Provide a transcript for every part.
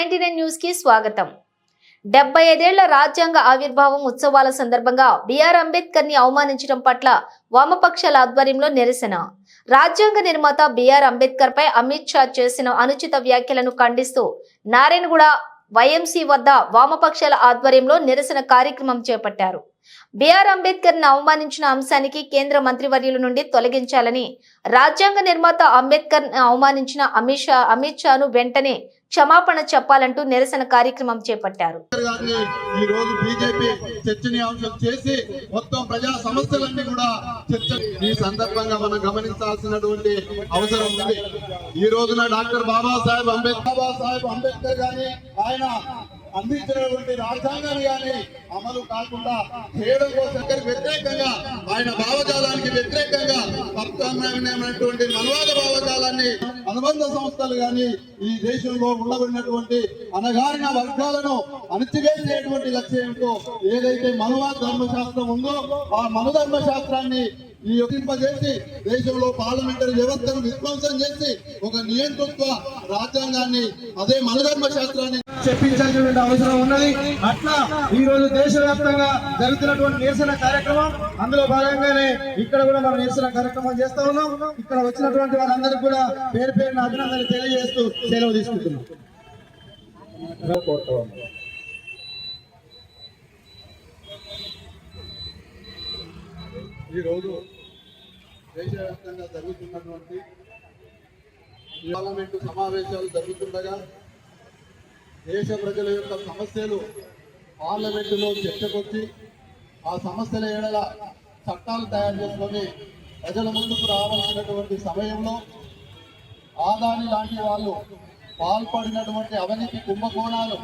Ninety న్యూస్కి స్వాగతం. డెబ్బై ఐదేళ్ళ రాజ్యాంగ ఆవిర్భావం ఉత్సవాల సందర్భంగా బిఆర్ అంబేద్కర్ని అవమానించడం పట్ల వామపక్షాల ఆధ్వర్యంలో నిరసన. రాజ్యాంగ నిర్మాత బిఆర్ అంబేద్కర్ పై అమిత్ షా చేసిన అనుచిత వ్యాఖ్యలను ఖండిస్తూ నారాయణగూడ వైఎంసీ వద్ద వామపక్షాల ఆధ్వర్యంలో నిరసన కార్యక్రమం చేపట్టారు. బిఆర్ అంబేద్కర్ను అవమానించిన అంశానికి కేంద్ర మంత్రివర్యుల నుండి తొలగించాలని రాజ్యాంగ నిర్మాత అంబేద్కర్ అవమానించిన అమిత్ షా అమిత్ షాను వెంటనే క్షమాపణ చెప్పాలంటూ నిరసన కార్యక్రమం చేపట్టారు. ఈ రోజు బీజేపీ చర్చనీయాంశం చేసి మొత్తం ప్రజా సమస్యలన్నీ కూడా చర్చ ఈ సందర్భంగా మనం గమనించాల్సినటువంటి అవసరం ఉంది. ఈ రోజున డాక్టర్ బాబాసాహెబ్ అంబేద్కర్ బాబాసాహెబ్ అంబేద్కర్ గాని ఆయన అందించినటువంటి రాజ్యాంగాన్ని కానీ అమలు కాకుండా చేయడం కోసం వ్యతిరేకంగా ఆయన భావజాలానికి వ్యతిరేకంగా ప్రత్యామ్నాయమైనటువంటి మనవాద భావజాలాన్ని అనుబంధ సంస్థలు గాని ఈ దేశంలో ఉండబడినటువంటి అనగారిన వర్గాలను అణచివేసేటువంటి లక్ష్యంతో ఏదైతే మనువాద ధర్మశాస్త్రం ఉందో ఆ మనుధర్మ శాస్త్రాన్ని ఈ యోగింపజేసి దేశంలో పార్లమెంటరీ వ్యవస్థను విధ్వంసం చేసి ఒక నియంతృత్వ రాజ్యాంగాన్ని అదే మనధర్మ శాస్త్రాన్ని చెప్పించాల్సినటువంటి అవసరం ఉన్నది. అట్లా ఈ రోజు దేశవ్యాప్తంగా జరుగుతున్నటువంటి నిరసన కార్యక్రమం అందులో భాగంగానే ఇక్కడ కూడా మనం నిరసన కార్యక్రమం చేస్తా ఉన్నాం. ఇక్కడ వచ్చినటువంటి వారందరికీ కూడా పేరు పేరున అభినందనలు తెలియజేస్తూ సెలవు తీసుకుంటున్నాం. ఈరోజు ఈ రోజు దేశవ్యాప్తంగా జరుగుతున్నటువంటి పార్లమెంటు సమావేశాలు జరుగుతుండగా దేశ ప్రజల యొక్క సమస్యలు పార్లమెంటులో చర్చకొచ్చి ఆ సమస్యల ఏడల చట్టాలు తయారు చేసుకొని ప్రజల ముందుకు రావాల్సినటువంటి సమయంలో ఆదాని లాంటి వాళ్ళు పాల్పడినటువంటి అవినీతి కుంభకోణాలు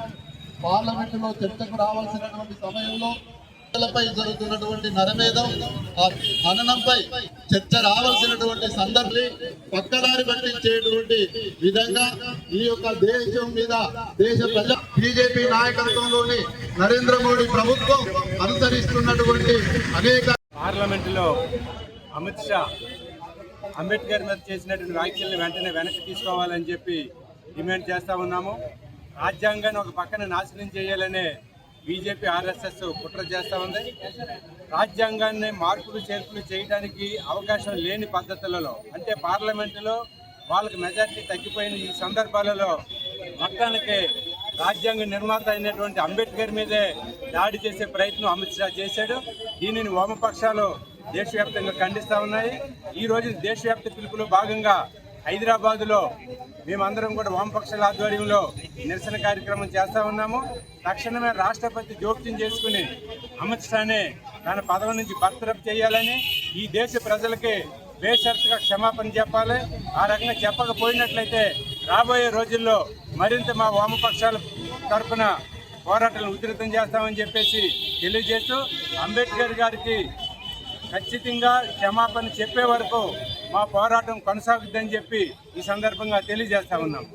పార్లమెంటులో చర్చకు రావాల్సినటువంటి సమయంలో పై జరుగుతున్నటువంటి నరమేధం ఆ హననంపై చర్చ రావాల్సినటువంటి సందర్భం పక్కదారి పట్టించేటువంటి విధంగా ఈ యొక్క దేశం మీద దేశ ప్రజ బీజేపీ నాయకత్వంలోని నరేంద్ర మోడీ ప్రభుత్వం అనుసరిస్తున్నటువంటి అనేక పార్లమెంటులో అమిత్ షా అంబేద్కర్ మీద చేసినటువంటి వ్యాఖ్యల్ని వెంటనే వెనక్కి తీసుకోవాలని చెప్పి డిమాండ్ చేస్తా ఉన్నాము. రాజ్యాంగాన్ని ఒక పక్కన నాశనం చేయాలనే బీజేపీ ఆర్ఎస్ఎస్ కుట్ర చేస్తూ ఉంది. రాజ్యాంగాన్ని మార్పులు చేర్పులు చేయడానికి అవకాశం లేని పద్ధతులలో అంటే పార్లమెంటులో వాళ్ళకి మెజార్టీ తగ్గిపోయిన ఈ సందర్భాలలో మొత్తానికి రాజ్యాంగ నిర్మాత అయినటువంటి అంబేద్కర్ మీదే దాడి చేసే ప్రయత్నం అమిత్ షా చేశాడు. దీనిని వామపక్షాలు దేశవ్యాప్తంగా ఖండిస్తూ ఉన్నాయి. ఈ రోజు దేశవ్యాప్త పిలుపులో భాగంగా హైదరాబాదులో మేమందరం కూడా వామపక్షాల ఆధ్వర్యంలో నిరసన కార్యక్రమం చేస్తూ ఉన్నాము. తక్షణమే రాష్ట్రపతి జోక్యం చేసుకుని అమిత్ షానే తన పదవి నుంచి బర్తరఫ్ చేయాలని ఈ దేశ ప్రజలకి బేషరతుగా క్షమాపణ చెప్పాలి. ఆ రకంగా చెప్పకపోయినట్లయితే రాబోయే రోజుల్లో మరింత మా వామపక్షాల తరఫున పోరాటాలను ఉధృతం చేస్తామని చెప్పేసి తెలియజేస్తూ అంబేద్కర్ గారికి ఖచ్చితంగా క్షమాపణ చెప్పే వరకు మా పోరాటం కొనసాగుద్దని చెప్పి ఈ సందర్భంగా తెలియజేస్తా ఉన్నాం.